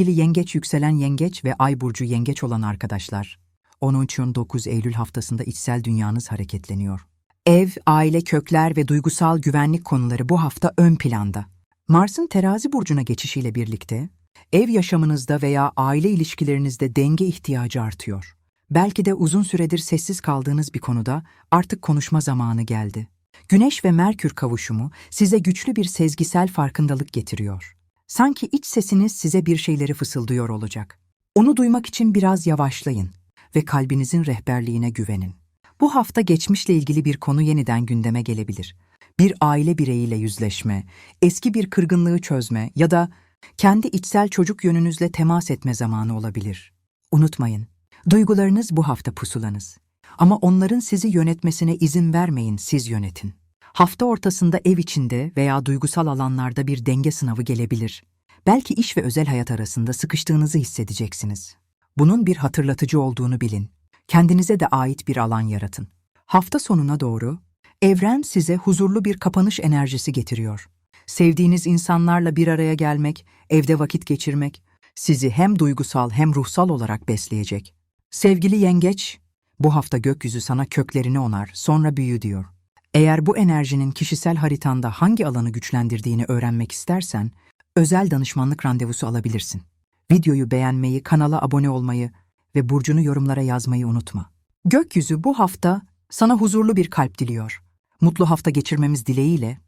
Sevgili yengeç yükselen yengeç ve ay burcu yengeç olan arkadaşlar, 13-19 Eylül haftasında içsel dünyanız hareketleniyor. Ev, aile, kökler ve duygusal güvenlik konuları bu hafta ön planda. Mars'ın terazi burcuna geçişiyle birlikte, ev yaşamınızda veya aile ilişkilerinizde denge ihtiyacı artıyor. Belki de uzun süredir sessiz kaldığınız bir konuda artık konuşma zamanı geldi. Güneş ve Merkür kavuşumu size güçlü bir sezgisel farkındalık getiriyor. Sanki iç sesiniz size bir şeyleri fısıldıyor olacak. Onu duymak için biraz yavaşlayın ve kalbinizin rehberliğine güvenin. Bu hafta geçmişle ilgili bir konu yeniden gündeme gelebilir. Bir aile bireyiyle yüzleşme, eski bir kırgınlığı çözme ya da kendi içsel çocuk yönünüzle temas etme zamanı olabilir. Unutmayın, duygularınız bu hafta pusulanız. Ama onların sizi yönetmesine izin vermeyin, siz yönetin. Hafta ortasında ev içinde veya duygusal alanlarda bir denge sınavı gelebilir. Belki iş ve özel hayat arasında sıkıştığınızı hissedeceksiniz. Bunun bir hatırlatıcı olduğunu bilin. Kendinize de ait bir alan yaratın. Hafta sonuna doğru evren size huzurlu bir kapanış enerjisi getiriyor. Sevdiğiniz insanlarla bir araya gelmek, evde vakit geçirmek sizi hem duygusal hem ruhsal olarak besleyecek. Sevgili yengeç, bu hafta gökyüzü sana köklerini onar, sonra büyü diyor. Eğer bu enerjinin kişisel haritanda hangi alanı güçlendirdiğini öğrenmek istersen, özel danışmanlık randevusu alabilirsin. Videoyu beğenmeyi, kanala abone olmayı ve burcunu yorumlara yazmayı unutma. Gökyüzü bu hafta sana huzurlu bir kalp diliyor. Mutlu hafta geçirmemiz dileğiyle